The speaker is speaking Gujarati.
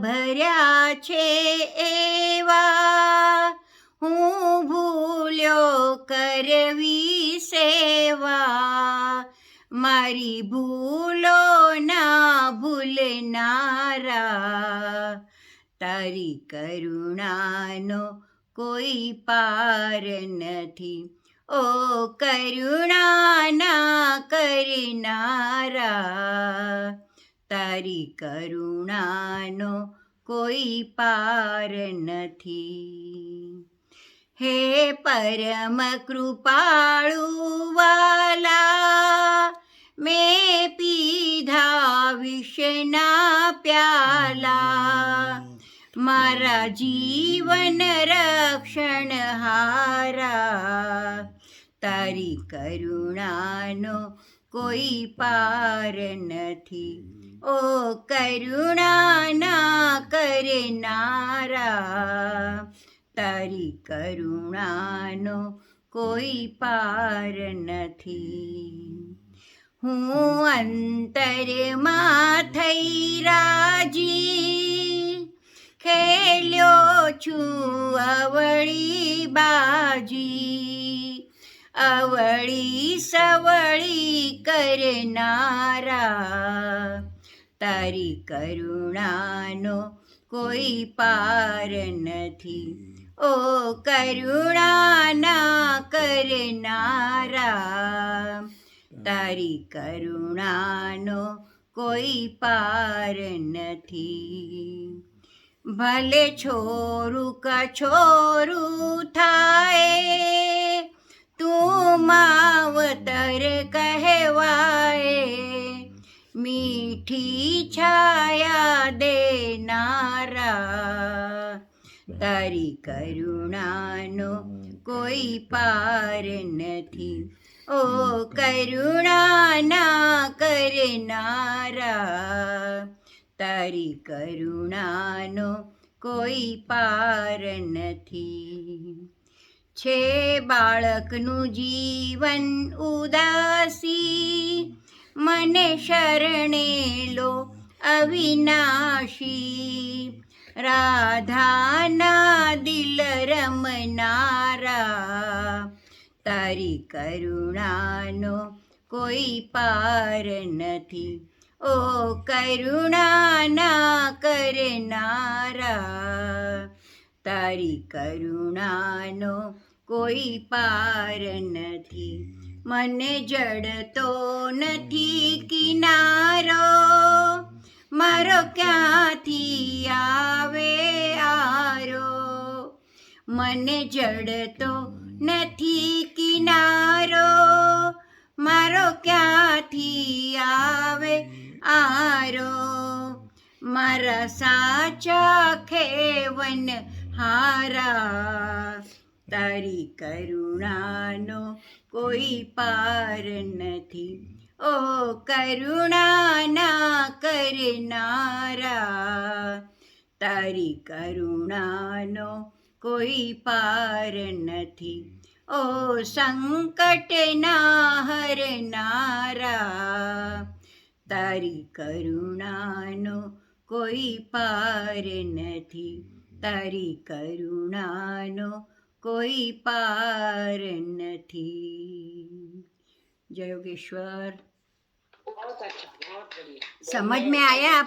ભર્યા છે એવા. હું ભૂલ્યો કરવી સેવા. મારી ભૂલો ના ભૂલનારા. તારી કરુણાનો કોઈ પાર નથી. ઓ કરુણાના કરનારા. તારી કરુણાનો કોઈ પાર નથી. હે પરમ કૃપાળુ વાલા, મેં પીધા વિષના પ્યાલા. મારા જીવન રક્ષણ હારા. તારી કરુણાનો કોઈ પાર નથી. ઓ કરુણાના કરનારા તારી કરુણાનો કોઈ પાર નથી. હું અંતરમાં થઈ રાજી. ખેલ્યો છું અવળી બાજી. અવળી સવળી કરનારા તારી કરુણાનો કોઈ પાર નથી ઓ કરુણાના કરનારા તારી કરુણાનો કોઈ પાર નથી ભલે છોરું કછોરું થાય તું માવતર કહેવાય, મીઠી છાયા દેનારા. તારી કરુણાનો કોઈ પાર નથી. ઓ કરુણાના કરનારા. તારી કરુણાનો કોઈ પાર નથી. છે બાળકનું જીવન ઉદાસી. મને શરણે લો અવિનાશી. રાધાના દિલ રમનારા. તારી કરુણાનો કોઈ પાર નથી. ઓ કરુણાના કરનારા તારી કરુણાનો કોઈ પાર નથી. મને જડતો નથી કિનારો. મારો ક્યાંથી આવે આરો? મને જડતો નથી કિનારો. મારો ક્યાંથી આવે આરો? મારા સાચા ખેવન હારા તારી કરુણાનો કોઈ પાર નથી. ઓ કરુણાના કરનારા તારી કરુણાનો કોઈ પાર નથી. ઓ સંકટના હરનારા તારી કરુણાનો કોઈ પાર નથી. તારી કરુણાનો કોઈ પાર નથી. જયોગેશ્વર સમજ મેં આયા?